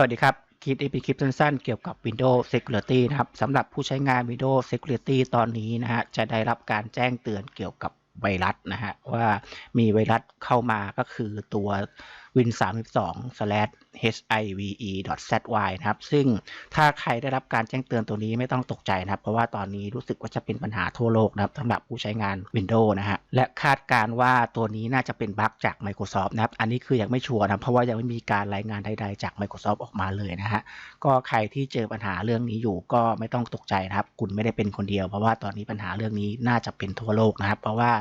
สวัสดีครับ คลิปนี้เป็นคลิปสั้นๆ เกี่ยวกับ Windows Security นะครับสำหรับผู้ใช้งาน Windows Security ตอนนี้นะฮะจะได้รับการแจ้งเตือนเกี่ยวกับไวรัสนะฮะว่ามีไวรัสเข้ามาก็คือตัว win 3 2 hive.zy นะครับซึ่งถ้าใครได้รับการแจ้งเตือนตัวนี้ไม่ต้องตกใจนะครับ เพราะว่าตอนนี้รู้สึกว่าจะเป็นปัญหาทั่วโลกนะครับสำหรับผู้ใช้งาน Windows นะฮะและคาดการณ์ว่าตัวนี้น่าจะเป็นบั๊กจาก Microsoft นะครับ อันนี้คือยังไม่ชัวร์นะเพราะว่ายังไม่มีการรายงานใดๆจาก Microsoft ออกมาเลยนะฮะก็ใครที่เจอปัญหาเรื่องนี้อยู่ก็ไม่ต้องตกใจนะครับ คุณไม่ได้เป็นคนเดียว เพราะว่าตอนนี้ปัญหาเรื่องนี้น่าจะเป็นทั่วโลกนะครับ เพราะว่า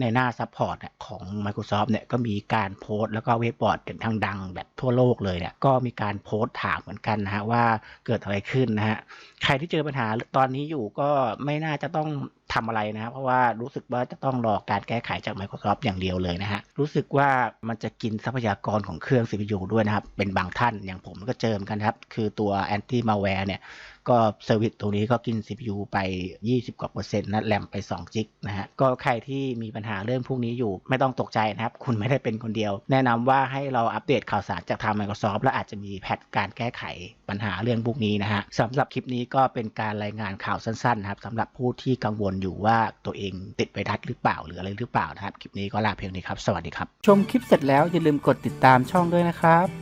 ในหน้าซัพพอร์ตของ Microsoft เนี่ยก็มีการโพสต์แล้วก็เว็บบอร์ดเด่นทางดังแบบทั่วโลกเลยเนี่ยก็มีการโพสต์ถามเหมือนกันนะฮะว่าเกิดอะไรขึ้นนะฮะใครที่เจอปัญหาตอนนี้อยู่ก็ไม่น่าจะต้องทำอะไรนะครับเพราะว่ารู้สึกว่าจะต้องรอการแก้ไขจาก Microsoft อย่างเดียวเลยนะฮะรู้สึกว่ามันจะกินทรัพยากรของเครื่อง CPU ด้วยนะครับ เป็นบางท่านอย่างผมก็เจอเหมอนกันครับ คือตัว anti malware เนี่ย ก็เซอร์วิสตรงนี้ก็กิน CPU ไป 20 กว่าเปอร์เซ็นต์นะแรมไป2จิกนะฮะก็ใครที่มีปัญหาเรื่องพวกนี้อยู่ไม่ต้องตกใจนะครับ คุณไม่ได้เป็นคนเดียว แนะนำว่าให้เราอัปเดตข่าวสารจากทาง Microsoft แล้วอาจจะมีแพทการแก้ไขปัญหาเรื่องพวกนี้นะฮะสำหรับคลิปนี้ก็เป็นการรายงานข่าวสั้นๆนะครับสำหรับผู้ที่กังวลอยู่ว่าตัวเองติดไวรัสหรือเปล่า หรืออะไรหรือเปล่านะครับคลิปนี้ก็ลาเพียงนี้ครับสวัสดีครับชมคลิปเสร็จแล้วอย่าลืมกดติดตามช่องด้วยนะครับ